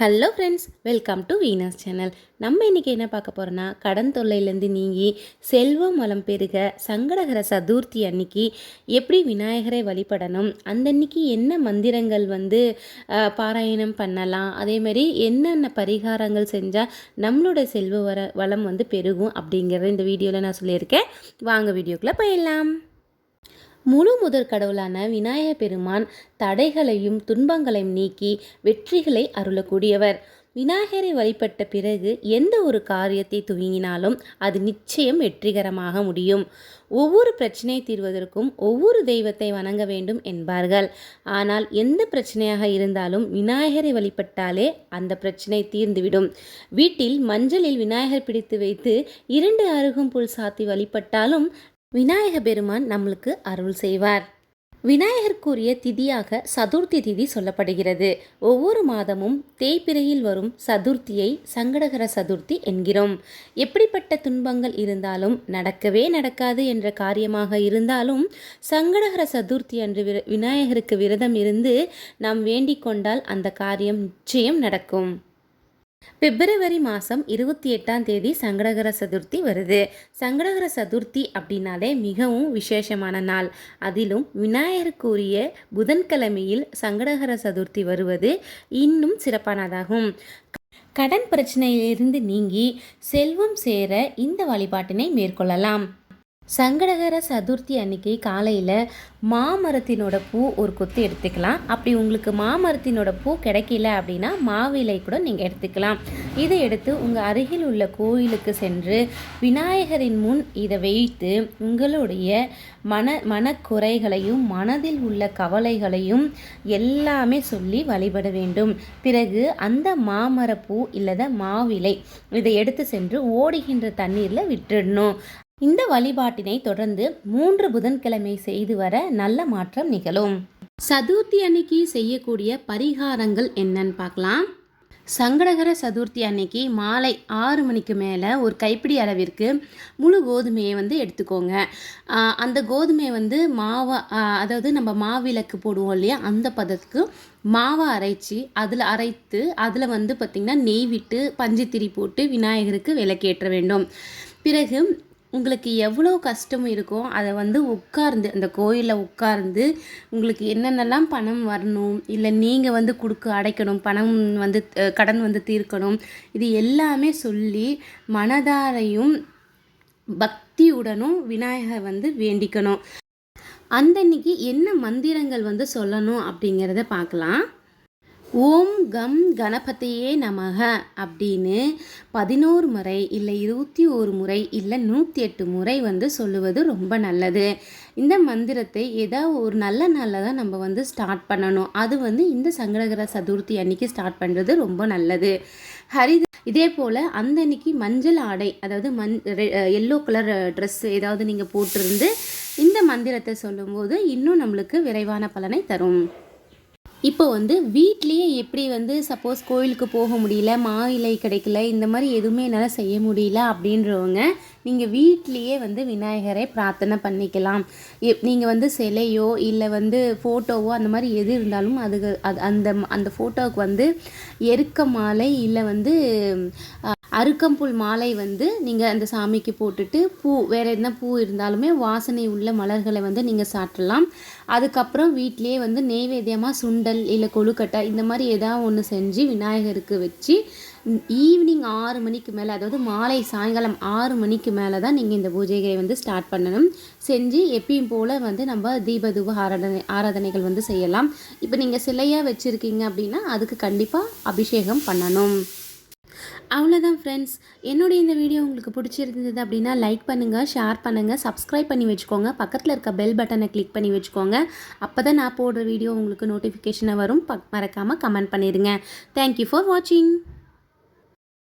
Hello friends welcome to Venus channel நம்ம இன்றைக்கி என்ன பார்க்க போகிறோன்னா கடன் தொல்லையிலேருந்து நீங்கி செல்வம் வளம் பெருக சங்கடகர சதுர்த்தி அன்னைக்கு எப்படி விநாயகரை வழிபடணும் அந்த அன்னைக்கு என்ன மந்திரங்கள் வந்து பாராயணம் பண்ணலாம் அதேமாதிரி என்னென்ன பரிகாரங்கள் செஞ்சால் நம்மளோட செல்வ வர வளம் வந்து பெருகும் அப்படிங்கிறத இந்த வீடியோவில் நான் சொல்லியிருக்கேன். வாங்க வீடியோக்குள்ளே போயிடலாம். முழு முதற் கடவுளான விநாயக பெருமான் தடைகளையும் துன்பங்களையும் நீக்கி வெற்றிகளை அருளக்கூடியவர். விநாயகரை வழிபட்ட பிறகு எந்த ஒரு காரியத்தை துவங்கினாலும் அது நிச்சயம் வெற்றிகரமாக முடியும். ஒவ்வொரு பிரச்சனையை தீர்வதற்கும் ஒவ்வொரு தெய்வத்தை வணங்க வேண்டும் என்பார்கள். ஆனால் எந்த பிரச்சனையாக இருந்தாலும் விநாயகரை வழிபட்டாலே அந்த பிரச்சனை தீர்ந்துவிடும். வீட்டில் மஞ்சளில் விநாயகர் பிடித்து வைத்து இரண்டு அருகும் புல் சாத்தி வழிபட்டாலும் விநாயக பெருமான் நம்மளுக்கு அருள் செய்வார். விநாயகருக்குரிய திதியாக சதுர்த்தி திதி சொல்லப்படுகிறது. ஒவ்வொரு மாதமும் தேய்பிறையில் வரும் சதுர்த்தியை சங்கடகர சதுர்த்தி என்கிறோம். எப்படிப்பட்ட துன்பங்கள் இருந்தாலும் நடக்கவே நடக்காது என்ற காரியமாக இருந்தாலும் சங்கடகர சதுர்த்தி அன்று விர- விநாயகருக்கு விரதம் இருந்து நாம் வேண்டிக் கொண்டால் அந்த காரியம் நிச்சயம் நடக்கும். பிப்ரவரி மாதம் இருபத்தி எட்டாம் தேதி சங்கடகர சதுர்த்தி வருது. சங்கடகர சதுர்த்தி அப்படின்னாலே மிகவும் விசேஷமான நாள். அதிலும் விநாயகருக்குரிய புதன்கிழமையில் சங்கடகர சதுர்த்தி வருவது இன்னும் சிறப்பானதாகும். கடன் பிரச்சனையிலிருந்து நீங்கி செல்வம் சேர இந்த வழிபாட்டினை மேற்கொள்ளலாம். சங்கடகர சதுர்த்தி அன்னைக்கு காலையில் மாமரத்தினோட பூ ஒரு கொத்து எடுத்துக்கலாம். அப்படி உங்களுக்கு மாமரத்தினோட பூ கிடைக்கல அப்படின்னா மாவிலை கூட நீங்கள் எடுத்துக்கலாம். இதை எடுத்து உங்கள் அருகில் உள்ள கோயிலுக்கு சென்று விநாயகரின் முன் இதை வைத்து உங்களுடைய மன மனக்குறைகளையும் மனதில் உள்ள கவலைகளையும் எல்லாமே சொல்லி வழிபட வேண்டும். பிறகு அந்த மாமரப்பூ இல்லத மாவிலை இதை எடுத்து சென்று ஓடுகின்ற தண்ணீரில் விட்டுடணும். இந்த வழிபாட்டினை தொடர்ந்து மூன்று புதன்கிழமை செய்து வர நல்ல மாற்றம் நிகழும். சதுர்த்தி அன்னைக்கு செய்யக்கூடிய பரிகாரங்கள் என்னன்னு பார்க்கலாம். சங்கடகர சதுர்த்தி அன்னைக்கு மாலை ஆறு மணிக்கு மேலே ஒரு கைப்பிடி அளவிற்கு முழு கோதுமையை வந்து எடுத்துக்கோங்க. அந்த கோதுமையை வந்து மாவை அதாவது நம்ம மாவிளக்கு போடுவோம் இல்லையா? அந்த பதத்துக்கு மாவை அரைச்சி அதில் அரைத்து அதில் வந்து பார்த்திங்கன்னா நெய் விட்டு பஞ்சுத்திரி போட்டு விநாயகருக்கு விளக்கேற்ற வேண்டும். பிறகு உங்களுக்கு எவ்வளோ கஷ்டம் இருக்கோ அதை வந்து உட்கார்ந்து அந்த கோயிலில் உட்கார்ந்து உங்களுக்கு என்னென்னலாம் பணம் வரணும் இல்லை நீங்கள் வந்து கொடுக்க அடைக்கணும் பணம் வந்து கடன் வந்து தீர்க்கணும் இது எல்லாமே சொல்லி மனதாரையும் பக்தியுடனும் விநாயகர் வந்து வேண்டிக்கணும். அந்த அன்னைக்கு என்ன மந்திரங்கள் வந்து சொல்லணும் அப்படிங்கிறத பார்க்கலாம். ஓம் கம் கணபதியே நமக அப்படின்னு பதினோரு முறை இல்லை இருபத்தி ஒரு முறை இல்லை நூற்றி எட்டு முறை வந்து சொல்லுவது ரொம்ப நல்லது. இந்த மந்திரத்தை ஏதாவது ஒரு நல்ல நாளில் தான் நம்ம வந்து ஸ்டார்ட் பண்ணணும். அது வந்து இந்த சங்கடகர சதுர்த்தி அன்னைக்கு ஸ்டார்ட் பண்ணுறது ரொம்ப நல்லது. ஹரி இதே போல் அந்த அன்னைக்கு மஞ்சள் ஆடை அதாவது மஞ் எல்லோ கலர் ட்ரெஸ் ஏதாவது நீங்கள் போட்டிருந்து இந்த மந்திரத்தை சொல்லும்போது இன்னும் நம்மளுக்கு விரைவான பலனை தரும். இப்போ வந்து வீட்லேயே எப்படி வந்து சப்போஸ் கோயிலுக்கு போக முடியல மா இலை கிடைக்கல இந்த மாதிரி எதுவுமே என்னால் செய்ய முடியல அப்படின்றவங்க நீங்கள் வீட்லேயே வந்து விநாயகரை பிரார்த்தனை பண்ணிக்கலாம். நீங்கள் வந்து சிலையோ இல்லை வந்து ஃபோட்டோவோ அந்த மாதிரி எது இருந்தாலும் அதுக்கு அது அந்த அந்த ஃபோட்டோவுக்கு வந்து எருக்க மாலை இல்லை வந்து அருக்கம்புல் மாலை வந்து நீங்கள் அந்த சாமிக்கு போட்டுட்டு பூ வேறு என்ன பூ இருந்தாலுமே வாசனை உள்ள மலர்களை வந்து நீங்கள் சாட்டலாம் அதுக்கப்புறம் வீட்டிலேயே வந்து நெய்வேத்தியமாக சுண்டல் இல்லை கொழுக்கட்டை இந்த மாதிரி ஏதாவது ஒன்று செஞ்சு விநாயகருக்கு வச்சு ஈவினிங் ஆறு மணிக்கு மேலே அதாவது மாலை சாயங்காலம் ஆறு மணிக்கு மேலே தான் நீங்கள் இந்த பூஜைகளை வந்து ஸ்டார்ட் பண்ணணும். செஞ்சு எப்பயும் போல் வந்து நம்ம தீபதூப ஆராதனை ஆராதனைகள் வந்து செய்யலாம். இப்போ நீங்கள் சிலையாக வச்சுருக்கீங்க அப்படின்னா அதுக்கு கண்டிப்பாக அபிஷேகம் பண்ணணும். அவ்வளோதான் ஃப்ரெண்ட்ஸ் என்னுடைய இந்த வீடியோ உங்களுக்கு பிடிச்சிருந்தது அப்படின்னா லைக் பண்ணுங்கள் ஷேர் பண்ணுங்கள் சப்ஸ்கிரைப் பண்ணி வச்சுக்கோங்க. பக்கத்தில் இருக்க பெல் பட்டனை கிளிக் பண்ணி வச்சுக்கோங்க. அப்போ தான் நான் போடுற வீடியோ உங்களுக்கு நோட்டிஃபிகேஷனை வரும். பக் மறக்காமல் கமெண்ட் பண்ணிடுங்க. தேங்க்யூ ஃபார் வாட்சிங்